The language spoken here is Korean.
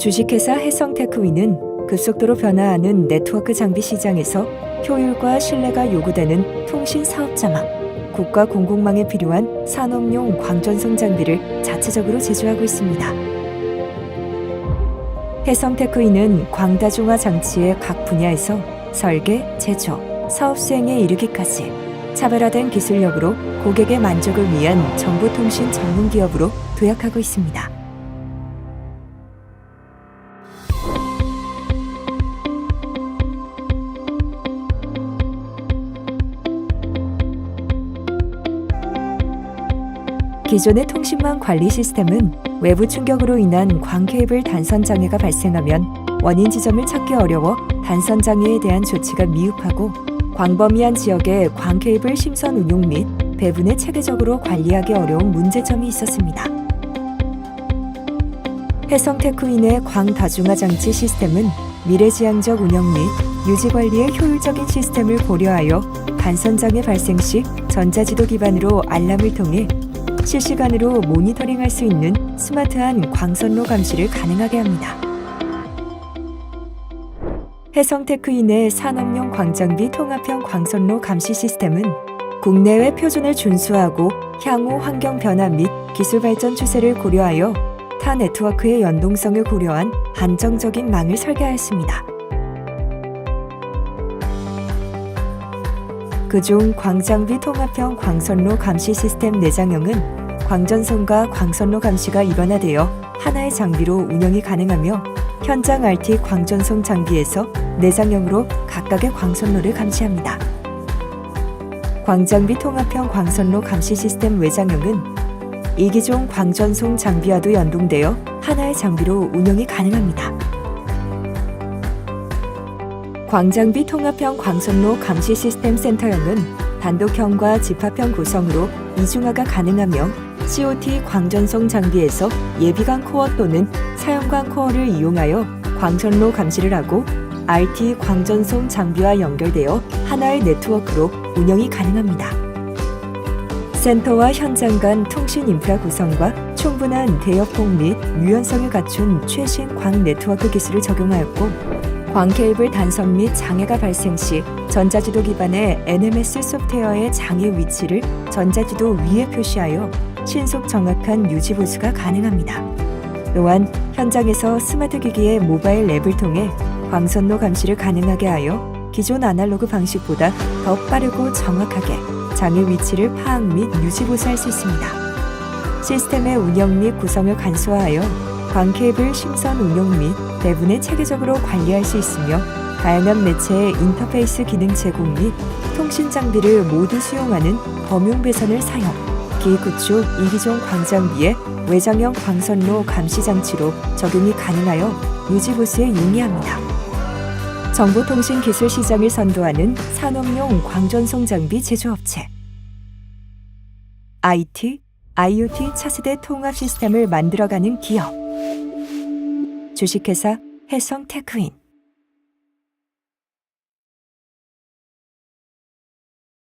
주식회사 해성테크위는 급속도로 변화하는 네트워크 장비 시장에서 효율과 신뢰가 요구되는 통신 사업자망, 국가 공공망에 필요한 산업용 광전송 장비를 자체적으로 제조하고 있습니다. 해성테크위는 광다중화 장치의 각 분야에서 설계, 제조, 사업 수행에 이르기까지 차별화된 기술력으로 고객의 만족을 위한 정보통신 전문 기업으로 도약하고 있습니다. 기존의 통신망 관리 시스템은 외부 충격으로 인한 광 케이블 단선 장애가 발생하면 원인 지점을 찾기 어려워 단선 장애에 대한 조치가 미흡하고 광범위한 지역의 광 케이블 심선 운용 및 배분을 체계적으로 관리하기 어려운 문제점이 있었습니다. 해성 테크인의 광 다중화 장치 시스템은 미래지향적 운영 및 유지 관리의 효율적인 시스템을 고려하여 단선 장애 발생 시 전자지도 기반으로 알람을 통해 실시간으로 모니터링할 수 있는 스마트한 광선로 감시를 가능하게 합니다. 해성테크인의 산업용 광장비 통합형 광선로 감시 시스템은 국내외 표준을 준수하고 향후 환경 변화 및 기술 발전 추세를 고려하여 타 네트워크의 연동성을 고려한 안정적인 망을 설계하였습니다. 그중 광장비 통합형 광선로 감시 시스템 내장형은 광전선과 광선로 감시가 일원화되어 하나의 장비로 운영이 가능하며 현장 RT 광전송 장비에서 내장형으로 각각의 광선로를 감시합니다. 광장비 통합형 광선로 감시 시스템 외장형은 이기종 광전송 장비와도 연동되어 하나의 장비로 운영이 가능합니다. 광장비 통합형 광선로 감시 시스템 센터형은 단독형과 집합형 구성으로 이중화가 가능하며 COT 광전송 장비에서 예비광 코어 또는 사용광 코어를 이용하여 광선로 감시를 하고 RT 광전송 장비와 연결되어 하나의 네트워크로 운영이 가능합니다. 센터와 현장 간 통신 인프라 구성과 충분한 대역폭 및 유연성을 갖춘 최신 광 네트워크 기술을 적용하였고 광 케이블 단선 및 장애가 발생 시 전자지도 기반의 NMS 소프트웨어의 장애 위치를 전자지도 위에 표시하여 신속 정확한 유지 보수가 가능합니다. 또한 현장에서 스마트 기기의 모바일 앱을 통해 광선로 감시를 가능하게 하여 기존 아날로그 방식보다 더 빠르고 정확하게 장애 위치를 파악 및 유지 보수할 수 있습니다. 시스템의 운영 및 구성을 간소화하여 광 케이블 심선 운용 및 배분을 체계적으로 관리할 수 있으며 다양한 매체의 인터페이스 기능 제공 및 통신 장비를 모두 수용하는 범용 배선을 사용, 기구축 이기종 광장비의 외장형 광선로 감시 장치로 적용이 가능하여 유지 보수에 용이합니다. 정보통신 기술 시장을 선도하는 산업용 광전송 장비 제조업체. IT, IoT 차세대 통합 시스템을 만들어가는 기업 주식회사 해성테크인